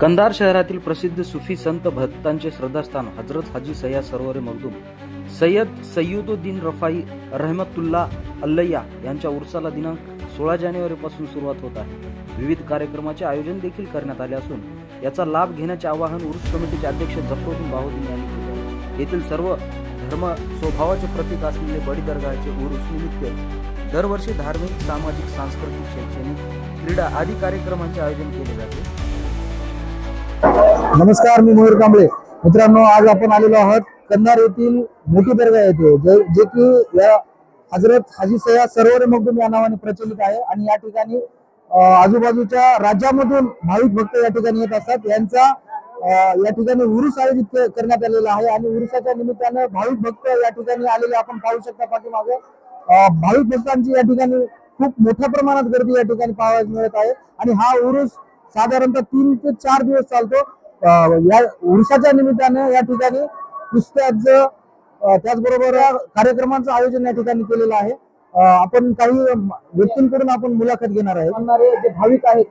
कंधार शहरातील प्रसिद्ध सुफी संत भक्तांचे श्रद्धास्थान हजरत हाजी सय्या सरोवरे मगदूम सय्यद सय्युदुद्दीन रफाई रहमतुल्ला अल्लय्या यांच्या उर्साला दिनांक सोळा जानेवारीपासून सुरुवात होत आहे. विविध कार्यक्रमाचे आयोजन देखील करण्यात आले असून याचा लाभ घेण्याचे आवाहन उर्स कमिटीचे अध्यक्ष जफरुद्दीन बाहुद्दीन यांनी केले येथील सर्व धर्म स्वभावाचे प्रतीक असलेले बडी दर्गाचे उर्स निमित्त दरवर्षी धार्मिक सामाजिक सांस्कृतिक शैक्षणिक क्रीडा आदी कार्यक्रमांचे आयोजन केले जाते. नमस्कार मी मयूर कांबळे. मित्रांनो आज आपण आलेलो आहोत कन्नार येथील मोठी दर्गा येथे जे की या हजरत हाजी सया सरोवर मगदूम या नावाने प्रचलित आहे आणि या ठिकाणी आजूबाजूच्या राज्यामधून भाविक भक्त या ठिकाणी येत असतात. यांचा या ठिकाणी उरुस आयोजित करण्यात आलेला आहे आणि उरुसाच्या निमित्तानं भाविक भक्त या ठिकाणी आलेले आपण पाहू शकता पाठीमागे. भाविक भक्तांची या ठिकाणी खूप मोठ्या प्रमाणात गर्दी या ठिकाणी पाहायला मिळत आहे. आणि हा उरुस साधारणतः तीन ते चार दिवस चालतो. या उरुसाच्या निमित्ताने या ठिकाणी कुस्त्याचं त्याचबरोबर कार्यक्रमांचं आयोजन या ठिकाणी केलेलं आहे. आपण काही व्यक्तींकडून आपण मुलाखत घेणार आहे. जे भाविक आहेत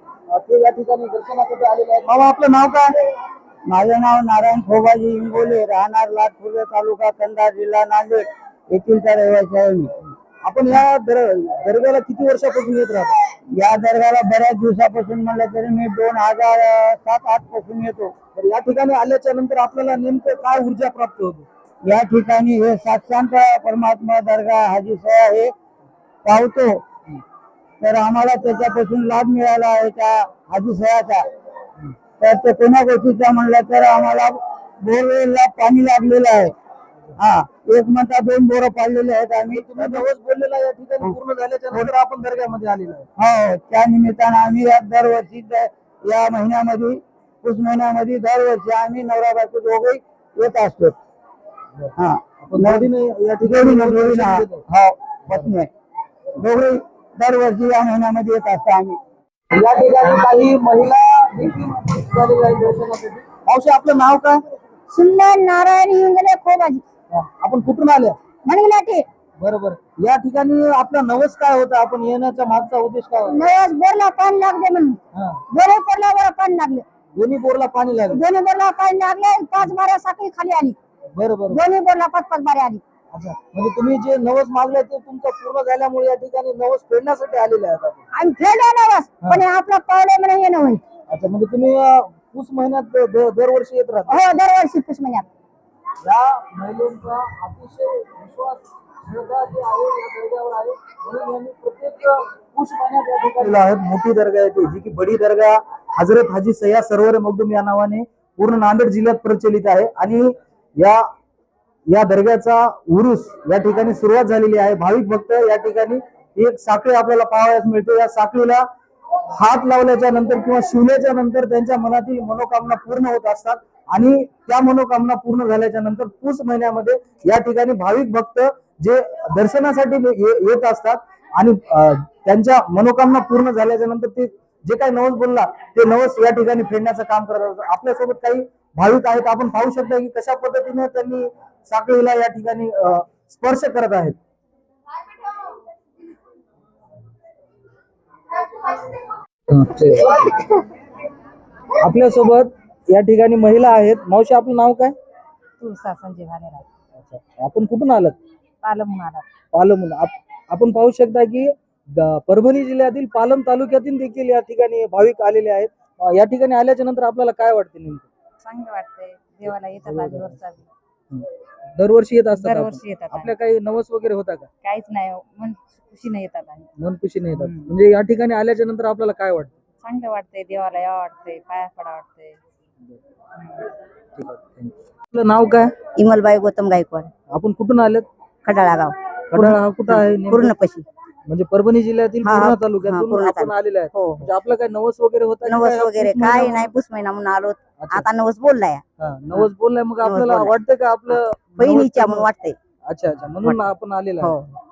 ते या ठिकाणी दर्शनासाठी आलेले आहेत. बाबा आपलं नाव काय? माझं नाव नारायण खोबाजी इंगोले राहणार लाटपूर तालुका कंधार जिल्हा नांदेड येथीलचा रहिवासी आहे मी. आपण या दर दर्ग्याला किती वर्षापासून येत राहतो? या दर्गाला बऱ्याच दिवसापासून म्हणलं तरी मी दोन हजार सात आठपासून येतो. तर या ठिकाणी आल्याच्यानंतर आपल्याला नेमकं काय ऊर्जा प्राप्त होते? या ठिकाणी हे साक्षांत परमात्मा दर्गा हाजी सया हे पावतो. तर आम्हाला त्याच्यापासून लाभ मिळाला आहे त्या हाजी सयाचा तर ते कोणा गोष्टीचा म्हणलं तर आम्हाला बोरवेलला पाणी लागलेलं आहे. हा एक म्हणता दोन बोरं पाडलेले आहेत आम्ही तुम्ही नवस बोललेला या ठिकाणी पूर्ण झाल्याच्यानंतर आपण दर्ग्यामध्ये आलेलो आहे. हो त्या निमित्तानं आम्ही या दरवर्षी या महिन्यामध्ये पुस महिन्यामध्ये दरवर्षी आम्ही नवरा बायको दोघे येत असतो. हा. जोडीने या ठिकाणी हा. हो पत्नी दोघे दरवर्षी या महिन्यामध्ये येत असतो आम्ही. या ठिकाणी काही महिला देखील उपस्थित झालेल्या आहेत दर्शनासाठी. मावशी आपलं नाव काय? सुंदर नारायण इंगले हा, आपण कुठून आल्या म्हणगलाटे बरोबर. या ठिकाणी आपला नवस काय होता? आपण येण्याचा मागचा उद्देश काय होता? नवस बोरला पाणी लागले म्हणून. हा, बोरला बरं पाणी लागले. दोन्ही बोरला पाणी लागलं. दोन्ही बोरला पाणी लागले पाच बाऱ्या साखळी खाली आली. बरं बरं. दोन्ही बोरला पाच पाच बाऱ्या आली. अच्छा. म्हणजे तुम्ही जे नवस मागले ते तुमचं पूर्ण झाल्यामुळे या ठिकाणी नवस फेडण्यासाठी आलेले आहेत आपण. आम्ही फेडले नवस पण हे आपलं पवले म्हणे येणं होईल. अच्छा म्हणजे तुम्ही अं, पुस महिन्यात द- द- दरवर्षी येत राहता हो दरवर्षी पुस महिन्यात. या महिलांचा अतिशय विश्वास श्रद्धा जी आहे या दर्ग्यावर आहे. म्हणून यांनी प्रत्येक पुष महिन्यात या ठिकाणी आहेत मोठी दर्गा येते जी की बडी दर्गा हजरत हाजी सय्या सरोवर मखदूम या नावाने पूर्ण नांदेड जिल्ह्यात प्रचलित आहे. आणि या या दर्ग्याचा उरुस या ठिकाणी सुरुवात झालेली आहे. भाविक भक्त या ठिकाणी एक साखळी आपल्याला पाहावयास मिळते. या साखळीला हात लावल्याच्या नंतर किंवा शिवल्याच्या नंतर त्यांच्या मनातील मनोकामना पूर्ण होत असतात. आणि त्या मनोकामना पूर्ण झाल्याच्यानंतर पूस महिन्यामध्ये या ठिकाणी भाविक भक्त जे दर्शनासाठी येत असतात आणि त्यांच्या मनोकामना पूर्ण झाल्याच्यानंतर ते जे काही नवस बोलला ते नवस या ठिकाणी फेडण्याचं काम करत असतात. आपल्यासोबत काही भाविक आहेत आपण पाहू शकता की कशा पद्धतीने त्यांनी साखळीला या ठिकाणी स्पर्श करत आहेत. आपल्यासोबत या ठिकाणी महिला आहेत. मावशी आपलं नाव काय? तुळसा संजय भालेराव. आपण कुठून आलात? पालम म्हणाला. पालम. आप- आपण पाहू शकता की ग- परभणी जिल्ह्यातील पालम तालुक्यातील देखील या ठिकाणी भाविक आलेले आहेत. अं, या ठिकाणी आल्याच्यानंतर आपल्याला काय वाटते नेमकं? चांगलं वाटतंय. देवाला येतात आधी वरचा दरवर्षी येत असतात आपण. दरवर्षी येतात. आपल्या काही नवस वगैरे होता का? काहीच नाही. मन खुशीने येतात मन खुशीने येतात. हम्म. म्हणजे या ठिकाणी आल्याच्यानंतर आपल्याला काय वाटतं? चांगलं वाटतंय देवाला यावं वाटतंय पाया पडा वाटतंय. ठीक आहे thank you. आपलं नाव काय? इमलबाई गौतम गायकवाड. आपण कुठून आलेत? खडाळा गाव. खडाळ हा कुठं आहे नेमकं? पूर्णपशी. म्हणजे परभणी जिल्ह्यातील हा. पूर्णा तालुक्यातून पूर्णा आपण तालुक्यात. आलेले आहेत. हो. म्हणजे आपलं काय नवस वगैरे होता की? नवस काय? वगैरे पुस काय नाही पुस महिना म्हणून आलो. अच्छा. आता नवस बोललाय. हा, नवस बोललाय मग नवस आपल्याला बोललाय. वाटतं का आपलं बहिणीच्या म्हणून वाटतंय. अच्छा अच्छा. म्हणून आपण आलेलो हो. आहे.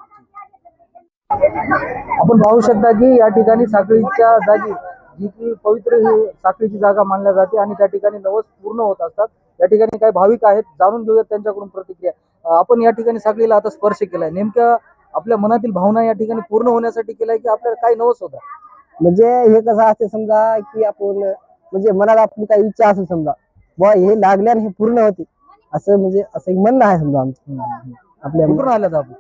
आपण पाहू शकता की या ठिकाणी साखळीच्या जागी जी की पवित्र ही साखळीची जागा मानल्या जाते आणि त्या ठिकाणी नवस पूर्ण होत असतात. या ठिकाणी काही भाविक आहेत जाणून घेऊयात त्यांच्याकडून प्रतिक्रिया. अं, आपण या ठिकाणी साखळीला आता स्पर्श केलाय. नेमक्या आपल्या मनातील भावना या ठिकाणी पूर्ण होण्यासाठी केलाय की आपल्याला काही नवस होता म्हणजे हे कसं असते समजा की आपण म्हणजे मनात आपली काही इच्छा असेल समजा बुवा हे लागल्याने हे पूर्ण होते. असं म्हणजे असं एक म्हणणं आहे समजा आमचं. आपल्या कुठून आल्यात आपण?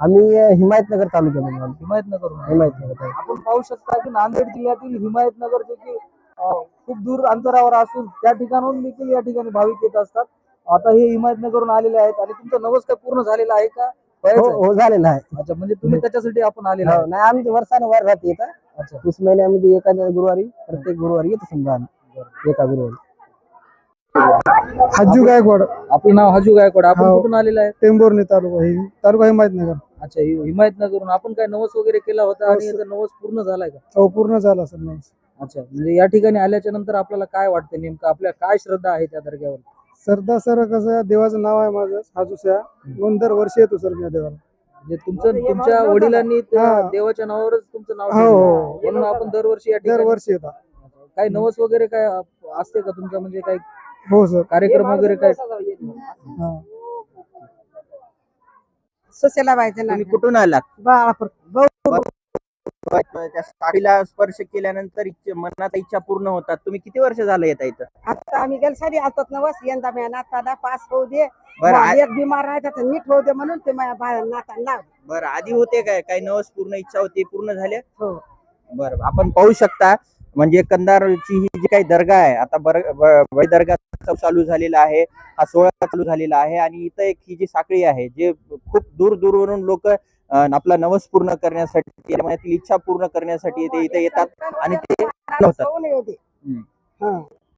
आम्ही अं, हिमायतनगर तालुक्यामधून आलो. हिमायतनगर हिमायतनगर तालुका. आपण पाहू शकता की नांदेड जिल्ह्यातील हिमायतनगर जे की अं, खूप दूर अंतरावर असून त्या ठिकाणाहून देखील या ठिकाणी भाविक येत असतात. आता हे हिमायतनगरहून आलेले आहेत आणि तुमचं नवस काय पूर्ण झालेलं आहे का? हो? हो झालेलं आहे अच्छा म्हणजे तुम्ही त्याच्यासाठी आपण आलेला हो, आहे. नाही आम्ही वर्षाने वर राहते येतं अच्छा. महिन्यामध्ये एखाद्या गुरुवारी प्रत्येक गुरुवारी येतो समजा आम्ही. एका गुरुवारी. हज्जू गायकवाड. आपलं नाव हजू गायकवाड. आपण हो. कुठून आलेला आहे? टेंभुर्णी तालुका हि तालुका हिमायतनगर. अच्छा हि- हिमायतनगरहून आपण काय नवस वगैरे केला होता आणि याचा नवस पूर्ण झालाय का? हो पूर्ण झाला सर नवस. अच्छा म्हणजे या ठिकाणी आल्याच्यानंतर आपल्याला काय वाटतं नेमकं? आपल्या काय श्रद्धा आहे त्या दर्ग्यावर? सरदा सर कसं देवाचं नाव आहे माझं हाजूसया म्हणून दर वर्षी येतो सर मी देवाला. म्हणजे तुमचं तुमच्या वडिलांनी त्या हा. देवाच्या नावावरच तुमचं नाव हो, ठेवलं. हो. म्हणून आपण दरवर्षी या ठिकाणी दरवर्षी येतात काही नवस वगैरे काय असते का तुमचा? म्हणजे काही हो सर. कार्यक्रम वगैरे काय? हा. सुशेला तुम्ही कुठून आलात? बाळापूर त्या साडीला स्पर्श केल्यानंतर इच्छा मनात इच्छा पूर्ण होतात. तुम्ही किती वर्ष झालं येता इथं? आता आम्ही गेल सारी आलतात नवस यंदा माझ्या नाताला पास होऊ दे. बरं एक बिमार आहे त्याचं नीट होऊ दे म्हणून ते माझ्या नाताला बरं आधी होते काय? काही नवस पूर्ण इच्छा होती पूर्ण झाल्या? हो. बरं आपण पाहू शकता म्हणजे कंदारची ही जी काही दर्गा आहे आता बर दर्गा चालू झालेला आहे हा सोहळा चालू झालेला आहे आणि इथं एक ही जी साखळी आहे जे खूप दूर दूरवरून लोक आपला नवस पूर्ण करण्यासाठी मनातील इच्छा पूर्ण करण्यासाठी ते इथे येतात आणि ते होतात.